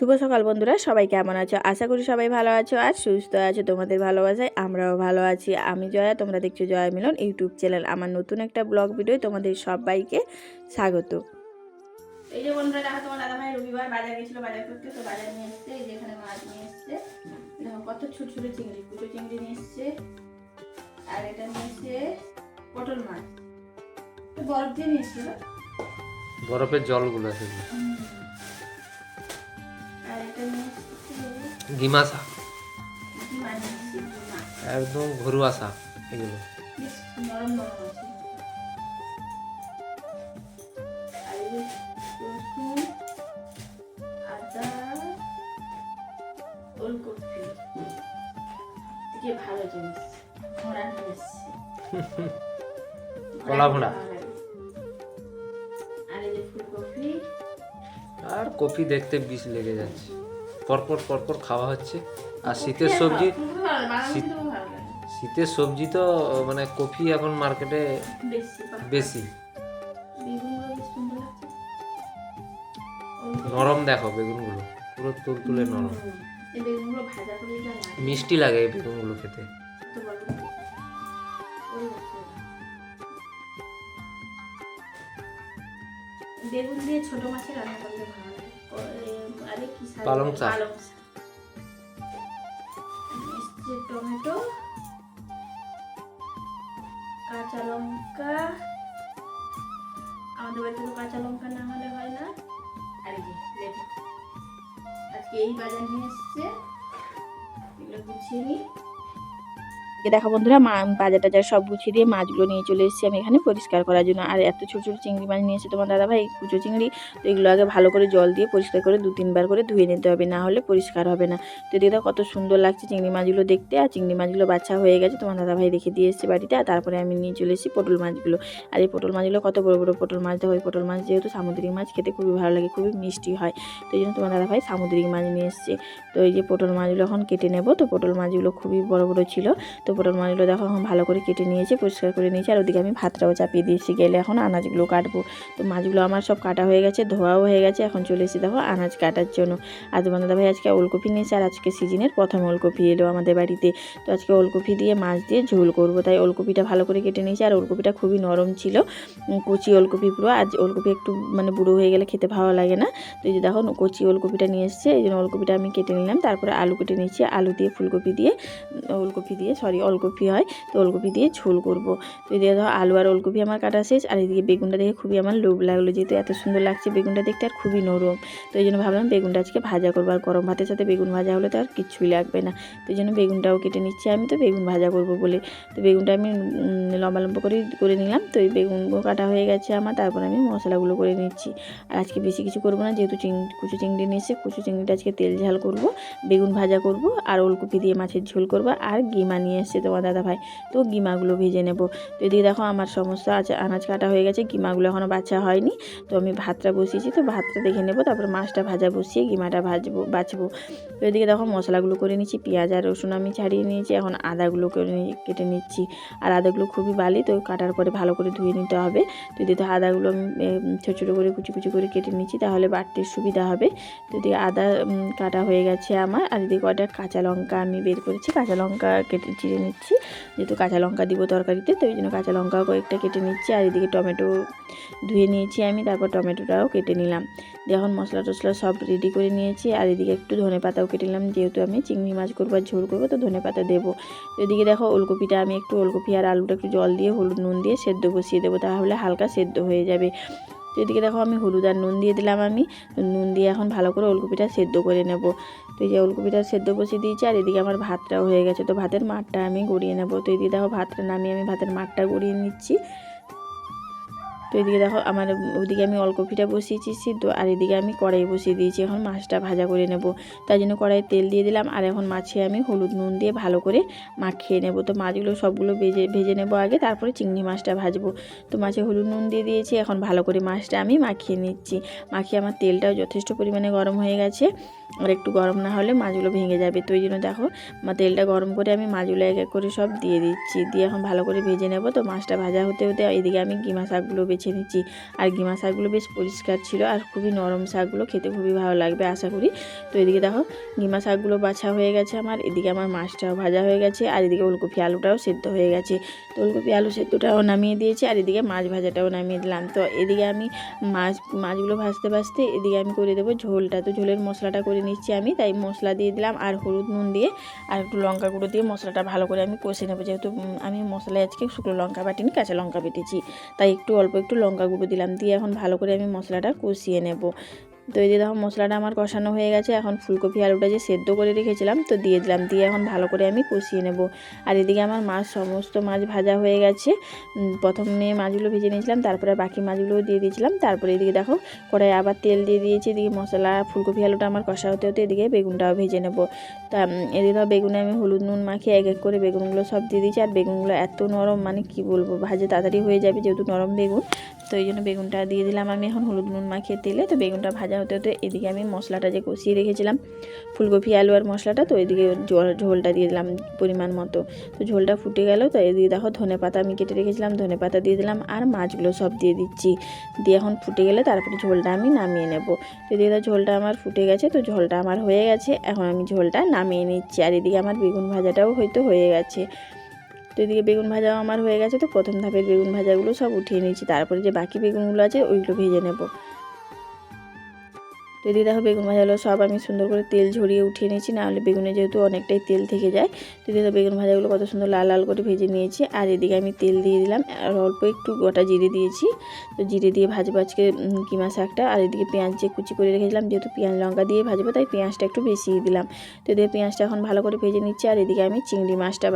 শুভ সকাল বন্ধুরা সবাই কেমন আছো? আশা করি সবাই ভালো আছো আর সুস্থ আছো তোমাদের ভালোবাসায় আমরাও ভালো আছি। আমি জয়া তোমরা দেখছ জয়া মিলন ইউটিউব চ্যানেল। আমার নতুন একটা ব্লগ ভিডিও তোমাদের সবাইকে স্বাগত। এই যে বন্ধুরা দেখো তোমার দাদা ভাই রবিবার বাজার গেছিল বাজার করতে তো বাজার নিয়ে এসছে এই যে এখানে মাছ নিয়ে এসছে। দেখো কত ছোট ছোট চিংড়ি কুচো চিংড়ি নিয়ে এসছে। আর এটা নিয়ে এসছে পটল মাছ। বরফ দিয়ে নিয়ে এসছে বরফের জলগুলো সেগুলো আর এটা নিয়ে এসছে গিমাসা কি মাছ নিয়ে এসছে কি মাছ একদম ঘরুয়া শাক এগুলো ভালো জিনিস ঘোড়া নিয়ে কলা ভোঁড়া। আর কফি দেখতে বিষ লেগে যাচ্ছে। পরপর পরপর খাওয়া হচ্ছে। আর শীতের সবজি। শীতের সবজি তো মানে কফি এখন মার্কেটে বেশি নরম দেখো বেগুনগুলো পুরো তুলতুলে নরম। মিষ্টি লাগে এই বেগুনগুলো খেতে। বেগুন দিয়ে ছোট মাছের রান্না করলে পালং শাক। টমেটো কাঁচা লঙ্কা। আমাদের বাড়িতে তো কাঁচা লঙ্কা না হলে হয় না। আর কি লেবু। আজকে এই বাজার নিয়ে এসছে। এগুলো গুছিয়ে নিই। দেখো বন্ধুরা, মা বাজার টাজার সব গুছিয়ে দিয়ে মাছগুলো নিয়ে চলে এসেছি আমি এখানে পরিষ্কার করার জন্য। আর এত ছোটো ছোটো চিংড়ি মাছ নিয়ে এসে তোমার দাদা ভাই কুচো চিংড়ি, তো এগুলো আগে ভালো করে জল দিয়ে পরিষ্কার করে দু তিনবার করে ধুয়ে নিতে হবে, না হলে পরিষ্কার হবে না। তো দিদা কত সুন্দর লাগছে চিংড়ি মাছগুলো দেখতে। আর চিংড়ি মাছগুলো বাচ্চা হয়ে গেছে, তোমার দাদা ভাই রেখে দিয়ে এসেছে বাড়িতে। আর তারপরে আমি নিয়ে চলে এসেছি পটল মাছগুলো। আর এই পটল মাছগুলো কত বড় বড় পটল মাছ ওই পটল মাছ যেহেতু সামুদ্রিক মাছ, খেতে খুবই ভালো লাগে, খুবই মিষ্টি হয়। তো এই জন্য তোমার দাদা ভাই সামুদ্রিক মাছ নিয়ে এসেছে। তো এই যে পটল মাছগুলো এখন কেটে নেব। তো পটল মাছগুলো খুবই বড় বড় ছিল। তো পটল মাছগুলো দেখো, এখন ভালো করে কেটে নিয়েছি, পরিষ্কার করে নিয়েছি। আর ওদিকে আমি ভাতটাও চাপিয়ে দিয়েছি। গেলে এখন আনাজগুলো কাটবো। তো মাছগুলো আমার সব কাটা হয়ে গেছে, ধোয়াও হয়ে গেছে। এখন চলে এসেছি দেখো আনাজ কাটার জন্য। আর তোমার ভাই আজকে ওলকপি নিয়েছে, আর আজকে সিজনের প্রথম ওলকপি এলো আমাদের বাড়িতে। তো আজকে ওলকপি দিয়ে মাছ দিয়ে ঝোল করব। তাই ওলকপিটা ভালো করে কেটে নিয়েছি, আর ওলকপিটা খুবই নরম ছিল। কচি ওলকপি পুরো। আর ওলকপি একটু মানে বুড়ো হয়ে গেলে খেতে ভালো লাগে না। তো এই যে দেখো, কচি ওলকপিটা নিয়ে এসছে। এই জন্য ওলকপিটা আমি কেটে নিলাম। তারপরে আলু কেটে নিয়েছি। আলু দিয়ে ফুলকপি দিয়ে ওলকপি দিয়ে সরি ওলকপি হয়, তো ওলকপি দিয়ে ঝোল করব। তো এদিকে ধরো আলু আর ওলকপি আমার কাটা শেষ, আর এদিকে বেগুনটা দেখে খুবই আমার লোভ লাগল যেহেতু এত সুন্দর লাগছে বেগুনটা দেখতে আর খুবই নরম। তো এই জন্য ভাবলাম বেগুনটা আজকে ভাজা করব, আর গরম ভাতের সাথে বেগুন ভাজা হলে তো আর কিছুই লাগবে না। তো এই জন্য বেগুনটাও কেটে নিচ্ছি আমি, তো বেগুন ভাজা করব বলে। তো বেগুনটা আমি লম্বা লম্বা করে করে নিলাম, তো এই বেগুন কাটা হয়ে গেছে আমার, তারপর আমি মশলাগুলো করে নিচ্ছি। আর আজকে বেশি কিছু করব না, যেহেতু চিং, কুচু চিংড়ি নিয়েছে কুচু চিংড়িটা আজকে তেল ঝাল করব, বেগুন ভাজা করব, আর ওলকপি দিয়ে মাছের ঝোল করব, আর গিমা নিয়ে এসছে তোমার দাদা ভাই, তো গিমাগুলো ভেজে নেব। তো এদিকে দেখো আমার সমস্ত আনাজ কাটা হয়ে গেছে, গিমাগুলো এখনও বাছা হয়নি। তো আমি ভাতটা বসিয়েছি, তো ভাতটা দেখে নেব, তারপর মাছটা ভাজা বসিয়ে গিমাটা ভাজবো, বাছবো। তো এদিকে দেখো মশলাগুলো করে নিচ্ছি, পেঁয়াজ আর রসুন আমি ছাড়িয়ে নিয়েছি, এখন আদাগুলো করে কেটে নিচ্ছি। আর আদাগুলো খুবই বালি, তো কাটার পরে ভালো করে ধুয়ে নিতে হবে। তো এদিকে আদাগুলো আমি ছোটো ছোটো করে, কুচি কুচি করে কেটে নিচ্ছি, তাহলে বাড়তে সুবিধা হবে। তো এদিকে আদা কাটা হয়ে গেছে আমার। আর এদিকে কটা কাঁচা লঙ্কা আমি বের করেছি, কাঁচা লঙ্কা কেটে চিড়ে নিচ্ছি। যেহেতু কাঁচা লঙ্কা দিব তরকারিতে, তো ওই জন্য কাঁচা লঙ্কাও কয়েকটা কেটে নিচ্ছি। আর এদিকে টমেটো ধুয়ে নিয়েছি আমি, তারপর টমেটোটাও কেটে নিলাম। এখন মশলা টশলা সব রেডি করে নিয়েছি। আর এদিকে একটু ধনে পাতাও কেটে নিলাম। যেহেতু আমি চিংড়ি মাছ করব আর ঝোল করব, তো ধনে পাতা দেবো। এদিকে দেখো ওলকপিটা, আমি একটু ওলকপি আর আলুটা একটু জল দিয়ে, হলুদ নুন দিয়ে সেদ্ধ বসিয়ে দেবো। তাহলে হালকা সেদ্ধ হয়ে যাবে। তো এদিকে দেখো আমি হলুদ আর নুন দিয়ে দিলাম আমি। তো নুন দিয়ে এখন ভালো করে ওলকপিটা সেদ্ধ করে নেব। তো এই যে ওলকপিটা সেদ্ধ বসিয়ে দিয়েছি আর এদিকে আমার ভাতটাও হয়ে গেছে। তো ভাতের মাঠটা আমি গড়িয়ে নেব। তো এদিকে দেখো ভাতটা নামিয়ে আমি ভাতের মাঠটা গড়িয়ে নিচ্ছি। তো এদিকে দেখো আমার ওদিকে আমি ওলকপিটা বসিয়েছি সিদ্ধ, আর এদিকে আমি কড়াই বসিয়ে দিয়েছি। এখন মাছটা ভাজা করে নেব। তাই জন্য কড়াই তেল দিয়ে দিলাম, আর এখন মাছে আমি হলুদ নুন দিয়ে ভালো করে মাখিয়ে নেব। তো মাছগুলো সবগুলো ভেজে ভেজে নেব আগে, তারপরে চিংড়ি মাছটা ভাজবো। তো মাছে হলুদ নুন দিয়ে দিয়েছি, এখন ভালো করে মাছটা আমি মাখিয়ে নিচ্ছি। মাখিয়ে আমার তেলটাও যথেষ্ট পরিমাণে গরম হয়ে গেছে। আর একটু গরম না হলে মাছগুলো ভেঙে যাবে। তো ওই জন্য দেখো তেলটা গরম করে আমি মাছগুলো এক এক করে সব দিয়ে দিচ্ছি। দিয়ে এখন ভালো করে ভেজে নেব। তো মাছটা ভাজা হতে হতে এদিকে আমি গিমা শাকগুলো বেছে নিচ্ছি আর গিমা শাকগুলো বেশ পরিষ্কার ছিল আর খুবই নরম শাকগুলো খেতে খুবই ভালো লাগবে, আশা করি। তো এদিকে দেখো, গিমা শাকগুলো বাছা হয়ে গেছে আমার, এদিকে আমার মাছটাও ভাজা হয়ে গেছে আর এদিকে ওলকপি আলুটাও সেদ্ধ হয়ে গেছে। তো ওলকপি আলু সেদ্ধটাও নামিয়ে দিয়েছি আর এদিকে মাছ ভাজাটাও নামিয়ে দিলাম। তো এদিকে আমি মাছ, মাছগুলো ভাজতে ভাজতে এদিকে আমি করে দেবো ঝোলটা। তো ঝোলের মশলাটা করে নিচ্ছি আমি, তাই মশলা দিয়ে দিলাম আর হলুদ নুন দিয়ে আর একটু লঙ্কা গুঁড়ো দিয়ে মশলাটা ভালো করে আমি কষে নেব। যেহেতু আমি মশলায় আজকে শুকনো লঙ্কা বাটিনি, কাঁচা লঙ্কা বেটেছি। তাই একটু অল্প লঙ্কা গুঁড়ো দিলাম দিয়ে এখন ভালো করে আমি মশলাটা কষিয়ে নেব। তো এই যে দেখো মশলাটা আমার কষানো হয়ে গেছে, এখন ফুলকপি, আলুটা যে সেদ্ধ করে রেখেছিলাম, তো দিয়ে দিলাম। দিয়ে এখন ভালো করে আমি কষিয়ে নেব। আর এদিকে আমার মাছ, সমস্ত মাছ ভাজা হয়ে গেছে। প্রথমে মাছগুলো ভেজে নিয়েছিলাম, তারপরে বাকি মাছগুলোও দিয়ে দিয়েছিলাম। তারপরে এদিকে দেখো কড়াই আবার তেল দিয়ে দিয়েছি, এদিকে মশলা, ফুলকপি, আলুটা আমার কষা হতে হতে এদিকে বেগুনটাও ভেজে নেব। তা এদিকে ধর বেগুনে আমি হলুদ, নুন মাখিয়ে এক এক করে বেগুনগুলো সব দিয়ে দিয়েছি। আর বেগুনগুলো এত নরম মানে কি বলব, ভাজে তাড়াতাড়ি হয়ে যাবে যেহেতু নরম বেগুন। তো এই জন্য বেগুনটা দিয়ে দিলাম আমি এখন হলুদ, নুন মাখিয়ে তেলে। তো বেগুনটা ভাজা হতে হতে এদিকে আমি মশলাটা যে কষিয়ে রেখেছিলাম, ফুলকপি, আলু আর মশলাটা, তো এদিকে ঝোলটা দিয়ে দিলাম পরিমাণ মতো। তো ঝোলটা ফুটে গেল, তো এদিকে দেখো ধনে পাতা আমি কেটে রেখেছিলাম, ধনে পাতা দিয়ে দিলাম আর মাছগুলো সব দিয়ে দিচ্ছি। দিয়ে এখন ফুটে গেলে তারপরে ঝোলটা আমি নামিয়ে নেব। তো এদিকে ঝোলটা আমার ফুটে গেছে, তো ঝোলটা আমার হয়ে গেছে, এখন আমি ঝোলটা নামিয়ে নিচ্ছি। আর এদিকে আমার বেগুন ভাজাটাও হয়তো হয়ে গেছে। তো এদিকে বেগুন ভাজাও আমার হয়ে গেছে, তো প্রথম ধাপের বেগুন ভাজাগুলো সব উঠিয়ে নিয়েছি তারপরে যে বাকি বেগুনগুলো আছে, ওইগুলো ভেজে নেব। তো এদিকে দেখো বেগুন ভাজাগুলো সব আমি সুন্দর করে তেল ঝরিয়ে উঠিয়ে নিয়েছি, নাহলে বেগুনে যেহেতু অনেকটাই তেল থেকে যায়, তো এদিকে বেগুন ভাজাগুলো কত সুন্দর লাল লাল করে ভেজে নিয়েছি, আর এদিকে আমি তেল দিয়ে দিলাম, আর অল্প একটু গোটা জিরে দিয়েছি, তো জিরে দিয়ে ভাজবো আজকে কিমা শাকটা, আর এদিকে পেঁয়াজ যে কুচি করে রেখেছিলাম, যেহেতু পেঁয়াজ লঙ্কা দিয়ে ভাজবো, তাই পেঁয়াজটা একটু বেশি দিলাম, তো এদিকে পেঁয়াজটা এখন ভালো করে ভেজে নিচ্ছি, আর এদিকে আমি চিংড়ি মাছটা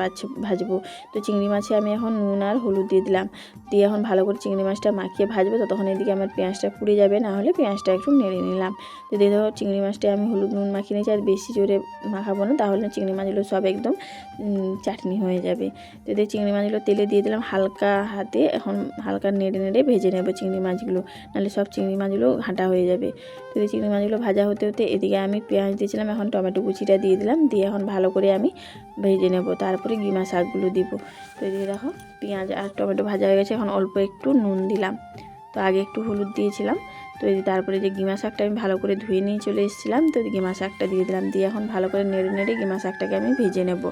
ভাজবো, তো চিংড়ি মাছে আমি এখন নুন আর হলুদ দিয়ে দিলাম, দিয়ে এখন ভালো করে চিংড়ি মাছটা মাখিয়ে ভাজবো তো তখন এদিকে আমার পেঁয়াজটা পুড়ে যাবে, না হলে পেঁয়াজটা একটু নেড়ে নিলাম তো দিয়ে ধরো চিংড়ি মাছটা আমি হলুদ নুন মাখিয়ে নিয়েছি, আর বেশি জোরে মাখাবো না, তাহলে চিংড়ি মাছগুলো সব একদম চাটনি হয়ে যাবে। তো এদিকে চিংড়ি মাছগুলো তেলে দিয়ে দিলাম হালকা হাতে, এখন হালকা নেড়ে নেড়ে ভেজে নেব চিংড়ি মাছগুলো, নাহলে সব চিংড়ি মাছগুলো ঘাঁটা হয়ে যাবে। তো এই চিংড়ি মাছগুলো ভাজা হতে হতে এদিকে আমি পেঁয়াজ দিয়েছিলাম, এখন টমেটো কুচিটা দিয়ে দিলাম, দিয়ে এখন ভালো করে আমি ভেজে নেব, তারপরে গিমা শাকগুলো দিব। তো এদিকে দেখো, পেঁয়াজ আর টমেটো ভাজা হয়ে গেছে, এখন অল্প একটু নুন দিলাম। তো আগে একটু হলুদ দিয়েছিলাম তো এই তারপরে যে গিমা শাকটা আমি ভালো করে ধুয়ে নিয়ে চলে এসেছিলাম, তো গিমা শাকটা দিয়ে দিলাম। দিয়ে এখন ভালো করে নেড়ে নেড়ে গিমা শাকটাকে আমি ভেজে নেব।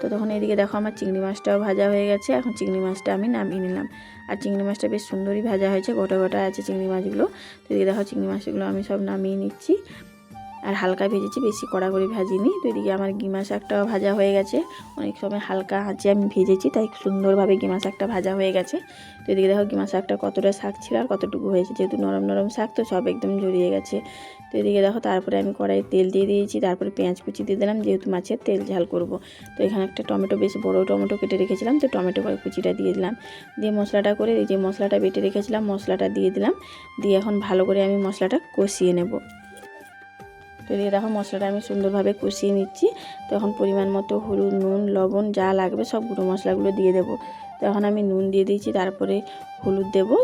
তো তখন এদিকে দেখো আমার চিংড়ি মাছটাও ভাজা হয়ে গেছে, এখন চিংড়ি মাছটা আমি নামিয়ে নিলাম। আর চিংড়ি মাছটা বেশ সুন্দরই ভাজা হয়েছে, গোটা গোটা আছে চিংড়ি মাছগুলো। তো এদিকে দেখো চিংড়ি মাছগুলো আমি সব নামিয়ে নিচ্ছি। আর হালকা ভেজেছি, বেশি কড়া করে ভাজিনি। তো এদিকে আমার গিমা শাকটাও ভাজা হয়ে গেছে। অনেক সময় হালকা আঁচে আমি ভেজেছি, তাই সুন্দরভাবে গিমা শাকটা ভাজা হয়ে গেছে। তো এদিকে দেখো গিমা শাকটা কতটা শাক ছিল আর কতটুকু হয়েছে, যেহেতু নরম নরম শাক তো সব একদম জড়িয়ে গেছে। তো এদিকে দেখো তারপরে আমি কড়াই তেল দিয়ে দিয়েছি, তারপরে পেঁয়াজ কুচি দিয়ে দিলাম, যেহেতু মাছের তেল ঝাল করব। তো এখানে একটা টমেটো, বেশ বড় টমেটো কেটে রেখেছিলাম, তো টমেটো কুচিটা দিয়ে দিলাম। দিয়ে মশলাটা করে, এই যে মশলাটা বেটে রেখেছিলাম, মশলাটা দিয়ে দিলাম। দিয়ে এখন ভালো করে আমি মশলাটা কষিয়ে নেব। তো দিয়ে দেখো মশলাটা আমি সুন্দরভাবে কষিয়ে নিচ্ছি। তো এখন পরিমাণ মতো হলুদ, নুন, লবণ যা লাগবে সব গুঁড়ো মশলাগুলো দিয়ে দেবো। তো এখন আমি নুন দিয়ে দিয়েছি, তারপরে হলুদ দেবো।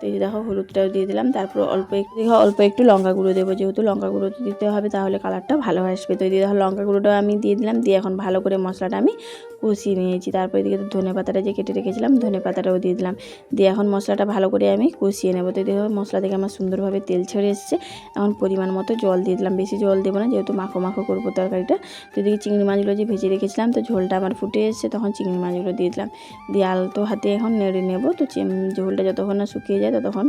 তো দেখো হলুদটাও দিয়ে দিলাম, তারপর অল্প একটু দেখো অল্প একটু লঙ্কা গুঁড়ো দেবো, যেহেতু লঙ্কা গুঁড়ো দিতে হবে, তাহলে কালারটা ভালো আসবে। তো দিয়ে দেখো লঙ্কা গুঁড়োটাও আমি দিয়ে দিলাম, দিয়ে এখন ভালো করে মশলাটা আমি কষিয়ে নিয়েছি। তারপর এদিকে ধনে পাতাটা যে কেটে রেখেছিলাম, ধনে পাতাটাও দিয়ে দিলাম। দিয়ে এখন মশলাটা ভালো করে আমি কষিয়ে নেব। তো দেখো মশলা থেকে আমার সুন্দরভাবে তেল ছেড়ে এসছে। এখন পরিমাণ মতো জল দিয়ে দিলাম, বেশি জল দেবো না, যেহেতু মাখো মাখো করব তরকারিটা। তো এদিকে চিংড়ি মাছগুলো যে ভেজে রেখেছিলাম, তো ঝোলটা আমার ফুটে এসছে, তখন চিংড়ি মাছগুলো দিয়ে দিলাম। দিয়ে আলতো হাতে এখন নেড়ে নেব। তো ঝোলটা যতক্ষণ না শুকিয়ে যায় ততক্ষণ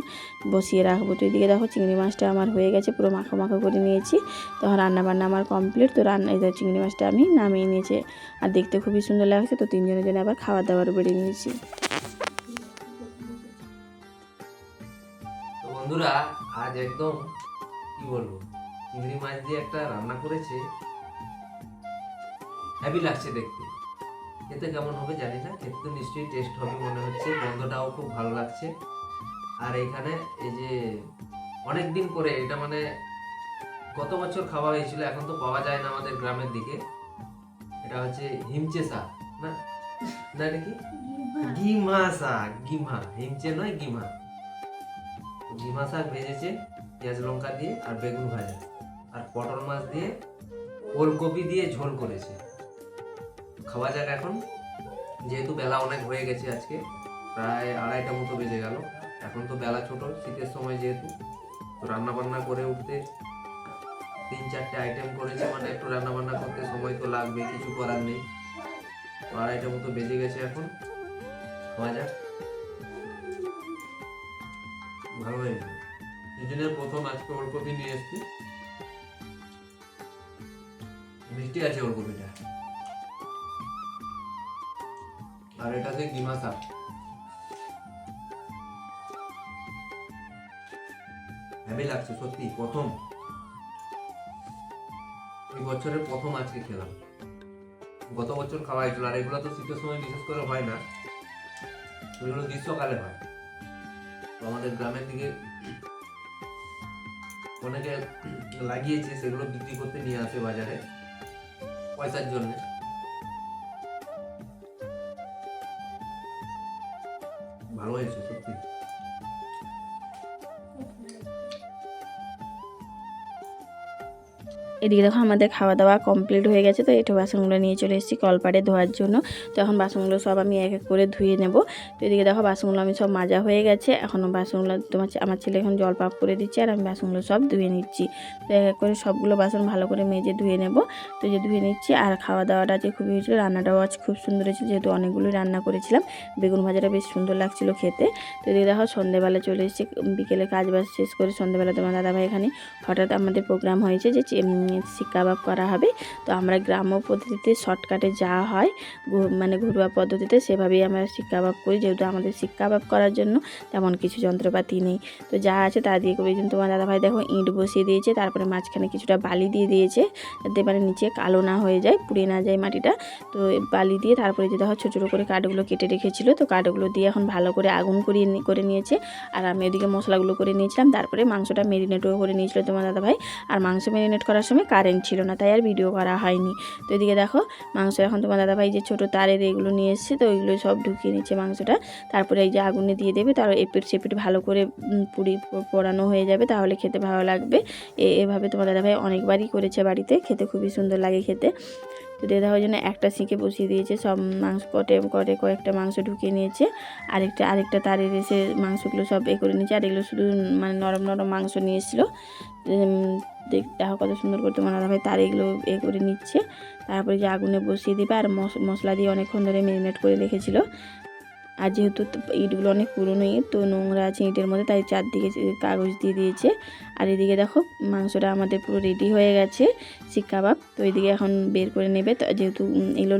বসিয়ে রাখব। তো এদিকে দেখো চিংড়ি মাছটা আমার হয়ে গেছে, পুরো মাখো মাখো করে নিয়েছি। তখন রান্না বান্না আমার কমপ্লিট তো রান্না এই চিংড়ি মাছটা আমি নামিয়ে নিয়েছি। আর দেখতে খুবই সুন্দর লাগছে, তো তিনজনের জন্য আবার খাবার দাবার বেড়ে নিয়েছি। বন্ধুরা, আজ একদম কি বলব, চিংড়ি মাছ দিয়ে একটা রান্না করেছে। হ্যাভি লাগছে দেখতে। খেতে কেমন হবে জানি না, খেতে তো নিশ্চয়ই টেস্ট হবে মনে হচ্ছে, গন্ধটাও খুব ভালো লাগছে। আর এখানে এই যে অনেক দিন পরে এটা মানে গত বছর খাওয়া হয়েছিল এখন তো পাওয়া যায় না আমাদের গ্রামের দিকে। এটা হচ্ছে হিমচে শাক না? না এটা কি? গিমা। শাক গিমা। হিমচে নয় গিমা। গিমা শাক ভেজেছে পেঁয়াজ লঙ্কা দিয়ে আর বেগুন ভাজা। আর পটল মাছ দিয়ে ওলকপি দিয়ে ঝোল করেছে। খাওয়া যাক এখন যেহেতু বেলা অনেক হয়ে গেছে আজকে প্রায় আড়াইটা মতো বেজে গেল। এখন তো বেলা ছোট, শীতের সময় যেহেতু, তো রান্না বান্না করে উঠতে তিন চারটে আইটেম করেছে মানে একটু রান্না বান্না করতে সময় তো লাগবে কিছু করার নেই। তো আড়াইটা মতো বেজে গেছে এখন, খাওয়া যাক। ভালো প্রথম আজকে ওলকপি নিয়ে এসেছি। মিষ্টি আছে ওলকপিটা। আর এটা হচ্ছে ডিমা শাক হ্যাভি লাগছে, সত্যি, প্রথম। এই বছরের প্রথম আজকে খেলাম। গত বছর খাওয়া হয়েছিল, আর এগুলো তো শীতের সময় বিশেষ করে হয় না। এগুলো গ্রীষ্মকালে হয়। তো আমাদের গ্রামের দিকে অনেকে লাগিয়েছে, সেগুলো বিক্রি করতে নিয়ে আসে বাজারে, পয়সার জন্য। এদিকে দেখো আমাদের খাওয়া দাওয়া কমপ্লিট হয়ে গেছে, তো একটু বাসনগুলো নিয়ে চলে এসেছি কলপাড়ে ধোয়ার জন্য। তো এখন বাসনগুলো সব আমি এক এক করে ধুয়ে নেব। তো এদিকে দেখো বাসনগুলো আমি সব মাজা হয়ে গেছে, এখনও বাসনগুলো তোমার আমার ছেলে এখন জল পাপ করে দিচ্ছে আর আমি বাসনগুলো সব ধুয়ে নিচ্ছি। তো এক এক করে সবগুলো বাসন ভালো করে মেজে ধুয়ে নেব। তো যে ধুয়ে নিচ্ছি আর খাওয়া দাওয়াটা যে খুবই হয়েছিল, রান্নাটাও আজ খুব সুন্দর হয়েছিল, যেহেতু অনেকগুলোই রান্না করেছিলাম। বেগুন ভাজাটা বেশ সুন্দর লাগছিল খেতে। তো এদিকে দেখো সন্ধ্যেবেলা চলে এসেছি, বিকেলে কাজ বাজ শেষ করে সন্ধ্যেবেলা তোমার দাদাভাই এখানে হঠাৎ আমাদের প্রোগ্রাম হয়েছে যে শিক কাবাব করা হবে। তো আমরা গ্রাম্য পদ্ধতিতে শর্টকাটে যা হয় মানে ঘরোয়া পদ্ধতিতে সেভাবেই আমরা শিক কাবাব করি। যেহেতু আমাদের শিক কাবাব করার জন্য তেমন কিছু যন্ত্রপাতি নেই। তো যা আছে তা দিয়ে করি। কিন্তু তোমার দাদাভাই দেখো ইঁট বসিয়ে দিয়েছে, তারপরে মাঝখানে কিছুটা বালি দিয়ে দিয়েছে, যাতে মানে নিচে কালো না হয়ে যায়, পুড়ে না যায় মাটিটা। তো বালি দিয়ে তারপরে যে দেখো ছোটো ছোটো করে কাঠগুলো কেটে রেখেছিল, তো কাঠগুলো দিয়ে এখন ভালো করে আগুন করিয়ে করে নিয়েছে। আর আমি ওদিকে মশলাগুলো করে নিয়েছিলাম, তারপরে মাংসটা মেরিনেটও করে নিয়েছিল তোমার দাদাভাই। আর মাংস মেরিনেট করার সময় কারেন্ট ছিল না তাই আর ভিডিও করা হয়নি। তো এদিকে দেখো মাংস এখন তোমার দাদাভাই যে ছোটো তারের এগুলো নিয়ে এসছে তো ওইগুলো সব ঢুকিয়ে নিচ্ছে মাংসটা। তারপরে এই যে আগুনে দিয়ে দেবে তার এপিট সেপিট ভালো করে পুরি পোড়ানো হয়ে যাবে তাহলে খেতে ভালো লাগবে। এভাবে তোমার দাদাভাই অনেকবারই করেছে বাড়িতে খেতে খুবই সুন্দর লাগে খেতে। তো দিয়ে দেওয়ার জন্য একটা সিঁকে বসিয়ে দিয়েছে সব মাংস কটে করে কয়েকটা মাংস ঢুকিয়ে নিয়েছে। আরেকটা আরেকটা তারের এসে মাংসগুলো সব এ করে নিয়েছে আর এগুলো শুধু মানে নরম নরম মাংস নিয়ে এসেছিল। উম, দেখ দেখো কত সুন্দর করে তোমার দাদাভাই তার এগুলো এ করে নিচ্ছে। তারপরে যে আগুনে বসিয়ে দেবে আর মশ- মশলা দিয়ে অনেকক্ষণ ধরে ম্যারিনেট করে রেখেছিল। আর যেহেতু ইটগুলো অনেক পুরনো ইট, তো নোংরা আছে ইটের মধ্যে, তাই চারদিকে কাগজ দিয়ে দিয়েছে। আর এদিকে দেখো, মাংসটা আমাদের পুরো রেডি হয়ে গেছে শিক কাবাব। তো এদিকে এখন বের করে নেবে। যেহেতু এগুলো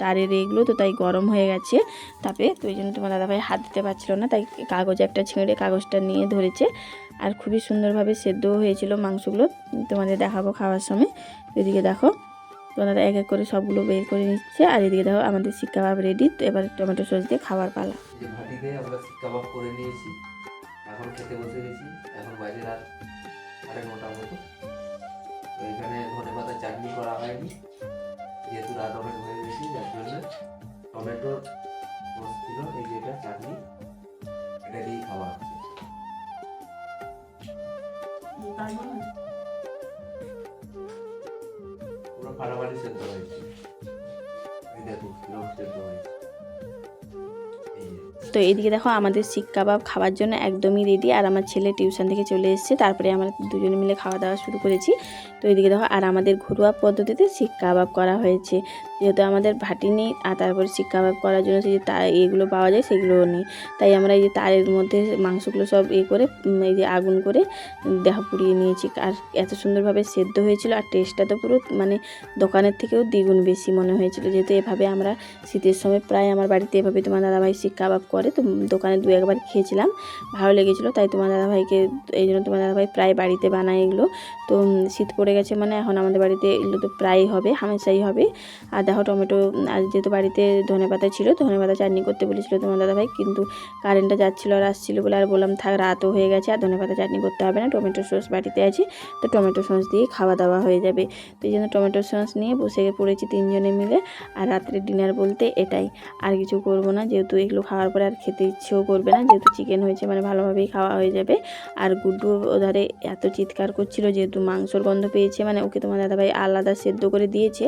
তারের এগুলো, তো তাই গরম হয়ে গেছে তাপে। তো ওই জন্য তোমার দাদাভাই হাত দিতে পারছিল না, তাই কাগজ একটা ছেড়ে কাগজটা নিয়ে ধরেছে। আর খুবই সুন্দরভাবে সেদ্ধও হয়েছিল মাংসগুলো, তোমাদের দেখাবো খাওয়ার সময়। এদিকে দেখো তোমার এক এক করে সবগুলো বের করে নিচ্ছে। আর এদিকে দেখো আমাদের শিক কাবাব রেডি তো এবার টমেটো সস দিয়ে খাবার পালা। যেহেতু রাত অনেক হয়ে যার জন্য টমেটোর এই যে কীরকম সেদ্ধ হয়েছে তো এদিকে দেখো আমাদের শিক কাবাব খাওয়ার জন্য একদমই রেডি আর আমার ছেলে টিউশন থেকে চলে এসেছে। তারপরে আমরা দুজনে মিলে খাওয়া দাওয়া শুরু করেছি। তো এইদিকে দেখো, আর আমাদের ঘরোয়া পদ্ধতিতে শিক কাবাব করা হয়েছে। যেহেতু আমাদের ভাটি নেই, আর তারপরে শিক কাবাব করার জন্য সেই যে তা এগুলো পাওয়া যায়, সেগুলোও নেই। তাই আমরা এই যে তারের মধ্যে মাংসগুলো সব এ করে এই যে আগুন করে দেহ পুড়িয়ে নিয়েছি। আর এত সুন্দরভাবে সেদ্ধ হয়েছিল, আর টেস্টটা তো পুরো মানে দোকানের থেকেও দ্বিগুণ বেশি মনে হয়েছিল। যেহেতু এভাবে আমরা শীতের সময় প্রায় আমার বাড়িতে এভাবে তোমার দাদাভাই শিক কাবাব করে, তো দোকানে দু একবার খেয়েছিলাম, ভালো লেগেছিলো। তাই তোমার দাদাভাইকে, এই জন্য তোমার দাদাভাই প্রায় বাড়িতে বানায় এগুলো। তো শীত পড়ে গেছে মানে এখন আমাদের বাড়িতে এগুলো তো প্রায়ই হবে, হামেশাই হবে। আর দেখো টমেটো আর যেহেতু বাড়িতে ধনে পাতা ছিল ধনে পাতা চাটনি করতে বলেছিল তোমার দাদাভাই, কিন্তু কারেন্টটা যাচ্ছিল আর আসছিল বলে আর বললাম, থাক, রাতও হয়ে গেছে, আর ধনে পাতা চাটনি করতে হবে না, টমেটো সস বাড়িতে আছে, তো টমেটো সস দিয়ে খাওয়া দাওয়া হয়ে যাবে। তো এই জন্য টমেটো সস নিয়ে বসে পড়েছি তিনজনে মিলে, আর রাত্রে ডিনার বলতে এটাই। আর কিছু করব না, যেহেতু এগুলো খাওয়ার পরে আর খেতে ইচ্ছেও করবে না, যেহেতু চিকেন হয়েছে মানে ভালোভাবেই খাওয়া হয়ে যাবে। আর গুড্ডু ওধারে এত চিৎকার করছিল, যেহেতু মাংসর গন্ধ পেয়েছে মানে ওকে তোমার দাদাভাই আলাদা সেদ্ধ করে দিয়েছে।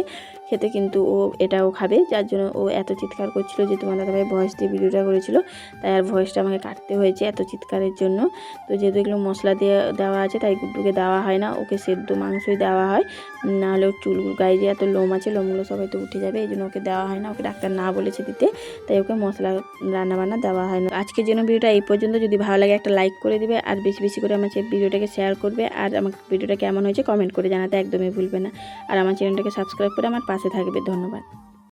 খেতে কিন্তু ও এটাও খাবে। যার জন্য ও এত চিৎকার করছিল যে তোমার দাদাভাই ভয়েস দিয়ে ভিডিওটা করেছিল। তাই আর ভয়েসটা আমাকে কাটতে হয়েছে এত চিৎকারের জন্য। তো যেহেতু এগুলো মশলা দিয়ে দেওয়া আছে, তাই গুড্ডুকে দেওয়া হয় না। ওকে সেদ্ধ মাংসই দেওয়া হয়। নাহলে ওর চুল গায়ে যে এত লোম আছে, লোমগুলো সবাই তো উঠে যাবে। এই জন্য ওকে দেওয়া হয় না। ওকে ডাক্তার না বলেছে দিতে। তাই ওকে মশলা রান্নাবান্না দেওয়া হয় না। আজকের জন্য ভিডিওটা এই পর্যন্ত। যদি ভালো লাগে একটা লাইক করে দিবে। আর বেশি বেশি করে আমার ভিডিওটাকে শেয়ার করবে। আর আমার ভিডিওটা কেমন হয়েছে কমেন্ট করে জানাতে একদমই ভুলবে না। আর আমার চ্যানেলটাকে সাবস্ক্রাইব করে আমার পাশে থাকবে ধন্যবাদ।